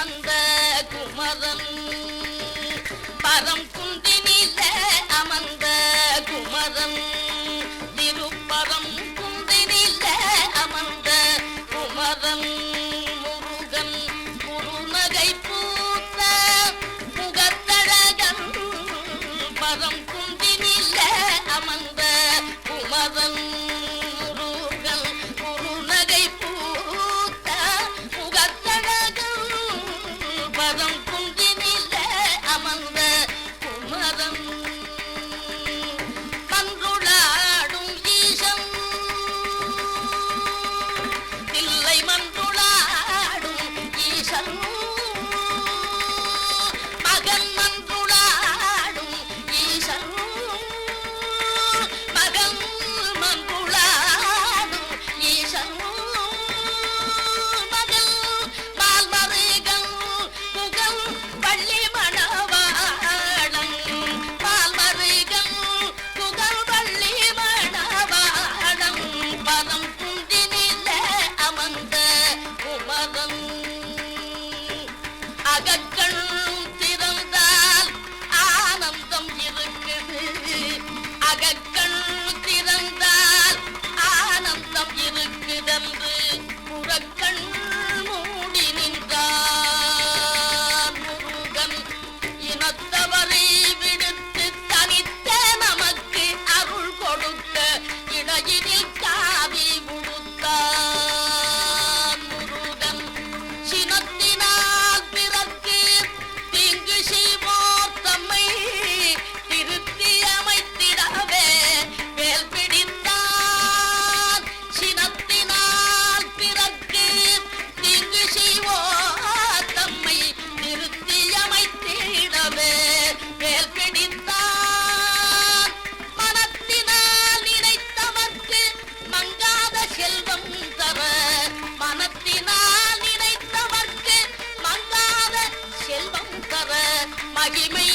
அந்த பதம் குன்றினில அமர்ந்த குமரன் அகக்கண் திறந்தால் ஆனந்தம் இருக்குது அகக்கண் I it me.